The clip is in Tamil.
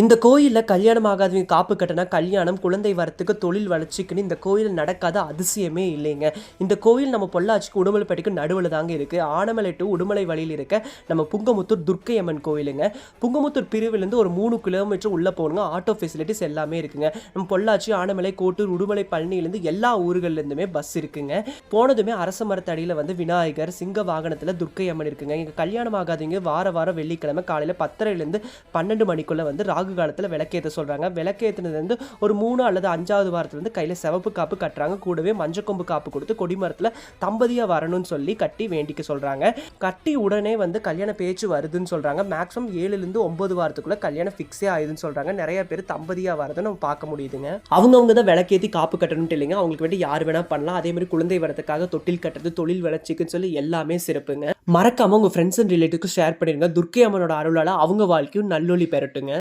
இந்த கோயிலில் கல்யாணம் ஆகாதவங்க காப்பு கட்டினா கல்யாணம் குழந்தை வரத்துக்கு தொழில் வளர்ச்சிக்குன்னு இந்த கோயில் நடக்காத அதிசயமே இல்லைங்க. இந்த கோயில் நம்ம பொள்ளாச்சிக்கு உடுமலைப்பேட்டைக்கு நடுவில் தாங்க இருக்குது ஆனமலை டு உடுமலை வழியில் இருக்க நம்ம புங்கமுத்தூர் துர்க்கை அம்மன் கோயிலுங்க. புங்கமுத்தூர் பிரிவிலேருந்து ஒரு மூணு கிலோமீட்டர் உள்ளே போகணுங்க ஆட்டோ ஃபெசிலிட்டிஸ் எல்லாமே இருக்குங்க. நம்ம பொள்ளாச்சி ஆனமலை கோட்டூர் உடுமலை பழனியிலேருந்து எல்லா ஊர்கள்லேருந்துமே பஸ் இருக்குங்க. போனதுமே அரச மரத்தடியில் வந்து விநாயகர் சிங்க வாகனத்தில் துர்க்கை அம்மன் இருக்குங்க. இங்கே கல்யாணம் ஆகாதவங்க வார வாரம் வெள்ளிக்கிழமை காலையில் பத்தரைலேருந்து பன்னெண்டு மணிக்குள்ளே வந்து ராகு காலத்தில் விளக்கேற்ற சொல்கிறாங்க விளக்கேற்றினது வந்து ஒரு மூணு அல்லது அஞ்சாவது வாரத்துலேருந்து கையில் சிவப்பு காப்பு கட்டுறாங்க. கூடவே மஞ்சக்கொம்பு காப்பு கொடுத்து கொடிமரத்தில் தம்பதியாக வரணும்னு சொல்லி கட்டி வேண்டிக்க சொல்கிறாங்க கட்டி உடனே வந்து கல்யாண பேச்சு வருதுன்னு சொல்கிறாங்க மேக்ஸிமம் ஏழுலேருந்து ஒம்பது வாரத்துக்குள்ளே கல்யாணம் ஃபிக்ஸே ஆகுதுன்னு சொல்கிறாங்க நிறைய பேர் தம்பதியாக வரதுன்னு நம்ம பார்க்க முடியுதுங்க. அவங்கவுங்க தான் விளக்கேற்றி காப்பு கட்டணும்ட்டு இல்லைங்க. அவங்களுக்கு வேண்டி யார் வேணால் பண்ணலாம். அதே மாதிரி குழந்தை வரத்துக்காக தொட்டில் கட்டுறது தொழில் வளர்ச்சிக்குன்னு சொல்லி எல்லாமே சிறப்புங்க. மறக்காம உங்கள் ஃப்ரெண்ட்ஸ் அண்ட் ரிலேட்டிவ்க்கு ஷேர் பண்ணிடுங்க துர்க்கை அம்மனோட அருளால் அவங்க வாழ்க்கையும் நல்லொளி பெறட்டுங்க.